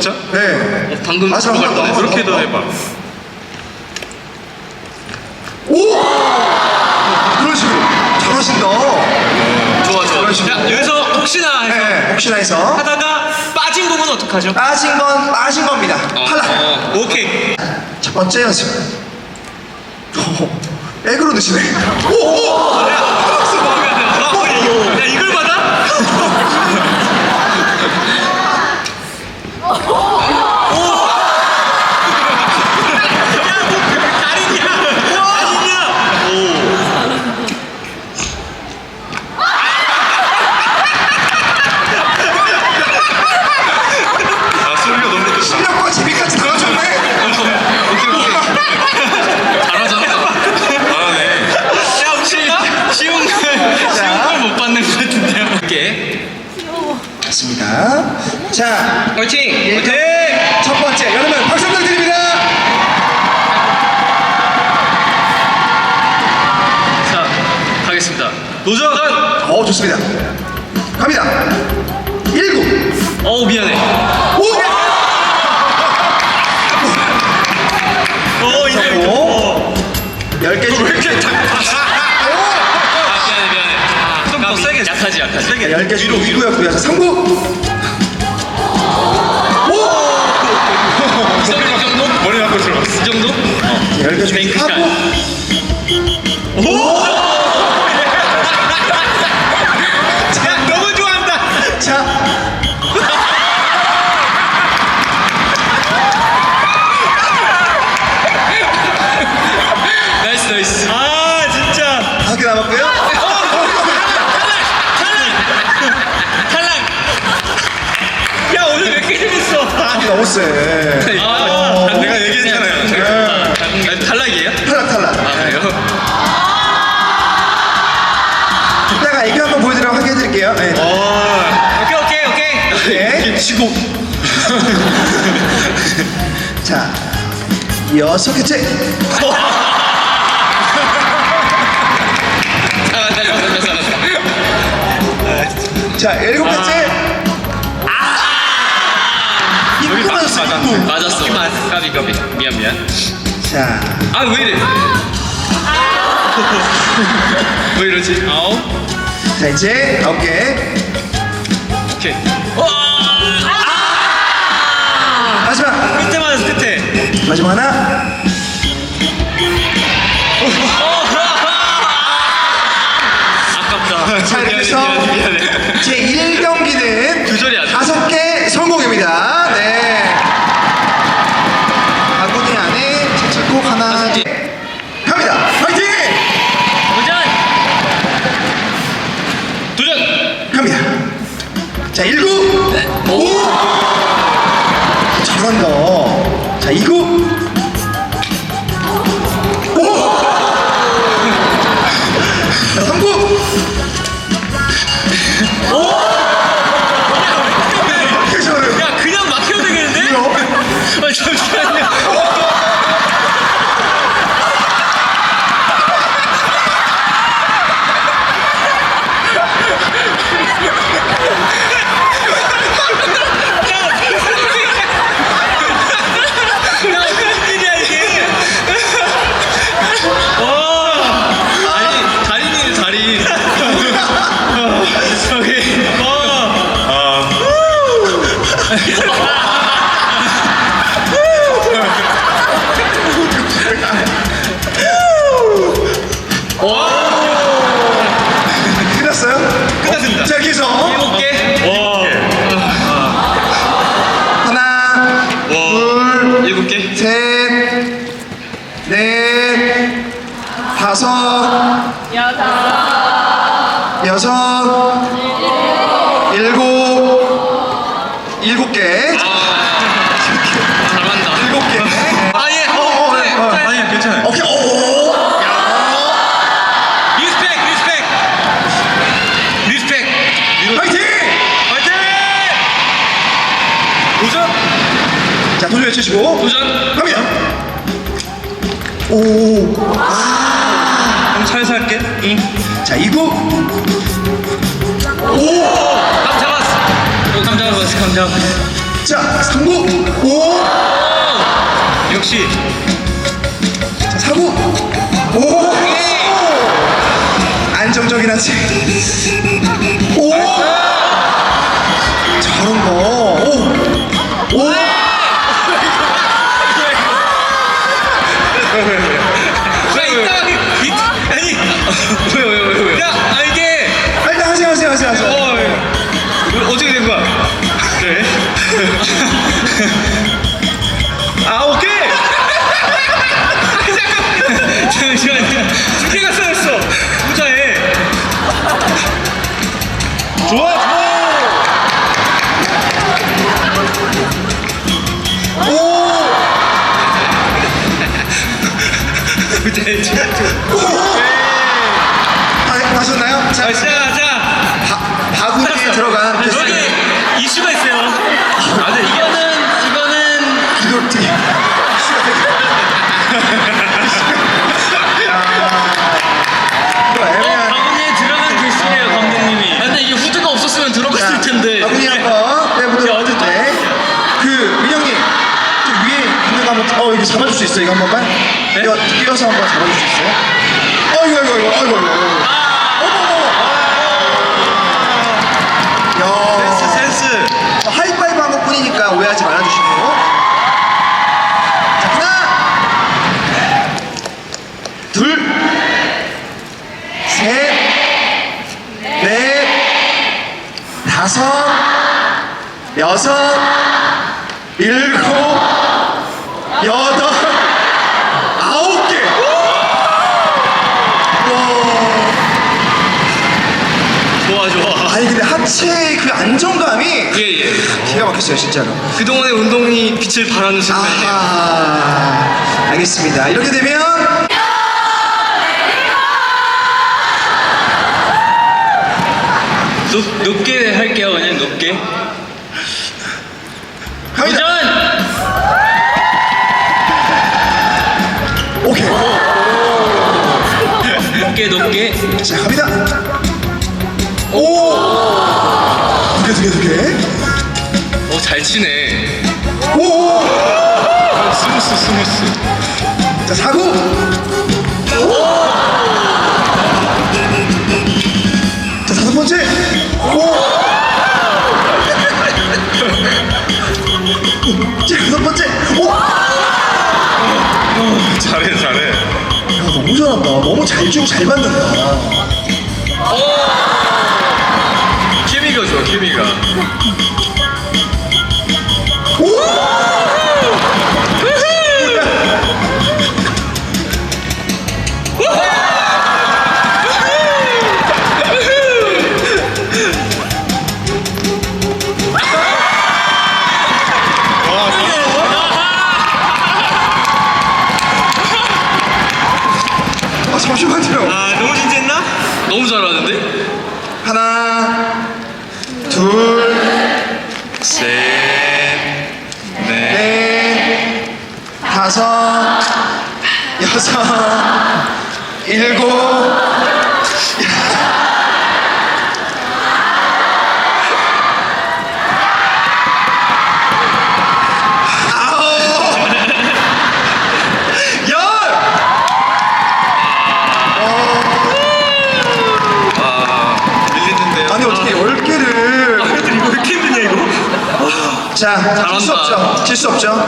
진짜? 네. 어, 방금 아, 자, 들어갈 뻔했어. 그렇게 더 해봐. 오! 그런 식으로. 잘하신다. 좋아 좋아. 그런 식으로. 자 여기서 혹시나 해서 네, 혹시나 해서. 하다가 빠진 공은 어떡하죠? 빠진 건 빠진 겁니다. 어, 탈락. 어, 오케이. 첫 번째 연습. 오, 액으로 드시네. 오, 오! 야, 야 이걸 받아? 아, 소리가 너무 좋다. 실력과 재미까지 들어줬네. 잘하잖아. 잘하네. 야 혹시 쉬운 걸 쉬운 걸 못 받는 것 같은데요? 오케이. 맞습니다. 자, 화이팅! 화이팅! 첫 번째 여러분 박수 부탁드립니다. 자 가겠습니다. 도전! 어, 좋습니다. 갑니다. 19. 어우 미안해. 오! 어 이제 오! 10개 중 이렇게 다. 아 미안해 미안해. 좀 더 세게. 약하지 약하지. 세게. 10개 중 2구였고요. 자, 3구. 세. 아, 내가 얘기했잖아요. 제가. 아니, 탈락이에요? 탈락, 탈락. 아 그래요? 이따가 애교 한번 보여드리라고 하게 해드릴게요. 네. 어, 오케이 오케이 오케이. 네. 이게 치고. 자, 여섯 개째. 잘한다. 자, 일곱 개째. 입구 맞았어. 입구. 맞았어. 까비 까비. 미안 미안. 자, 아 왜 이래? 왜 이러지? 아홉. 자 이제 개. 오케이. 와. 마지막, 끝에 맞았어 끝에. 마지막 하나. 잘한다. 자, 2구. 끝났어요? 끝났습니다. 자, 해서 일곱 개. 와. 하나, 둘, 일곱 개. 셋, 넷, 다섯, 여섯, 일곱, 일곱 개. 도전! 자, 도전 외치시고. 도전. 갑니다. 오. 좀 살살 할게. 응. 자, 이구. 오. 감 잡았어. 감 잡았어, 감 잡았어. 자, 3구. 오. 역시 자, 4구. 오. 안정적인 한치. 오. 저런 거. 오. 아 오케이! 잠시만요 두 개가 쌓였어. 부자에 좋아, 좋아. 오. 부자에 지금 다, 하셨나요? 자, 자자 바, 바구니에 들어간 여기 패스. 이슈가 있어요. 아 근데 이거 는 이거는 이거 어떻게. 이거 애매한. 바구니에 들어간 글씨예요 감독님이 근데 이게 후드가 없었으면 들어갔을 텐데 바구니 한번 빼보도록 할 텐데. 그, 민영님. 좀 위에 있는 거 한번, 어, 이거 잡아줄 수 있어요? 이거 한 번만? 이거 뛰어서 한번 잡아줄 수 있어요? 어이구, 어이구, 어이구, 어이구, 어이구. 어머, 센스, 어머. 센스. 야, 하이파이브 한 것 뿐이니까 오해하지 말아주시고. 자, 하나, 둘, 셋, 넷, 다섯, 여섯, 일곱, 여덟, 아홉 개. 와. 좋아 좋아 아니 근데 하체의 그 안정감이 예예 기가 막혔어요 진짜로. 그동안의 운동이 빛을 발하는 순간이에요 아하 알겠습니다 이렇게 되면 오케이 높게 높게. 자 갑니다. 오 두 개 두 개 두개오 어잘 치네. 스무스, 스무스. 자 사구 잘 받는다. 케미가 좋아 케미가 다섯, 여섯, 일곱, 아홉, 열! 밀리는데요. 아니 어떻게 열 개를 이거 왜 이렇게 힘드냐 이거? 자, 질 수 잘한다. 없죠. 질 수 없죠.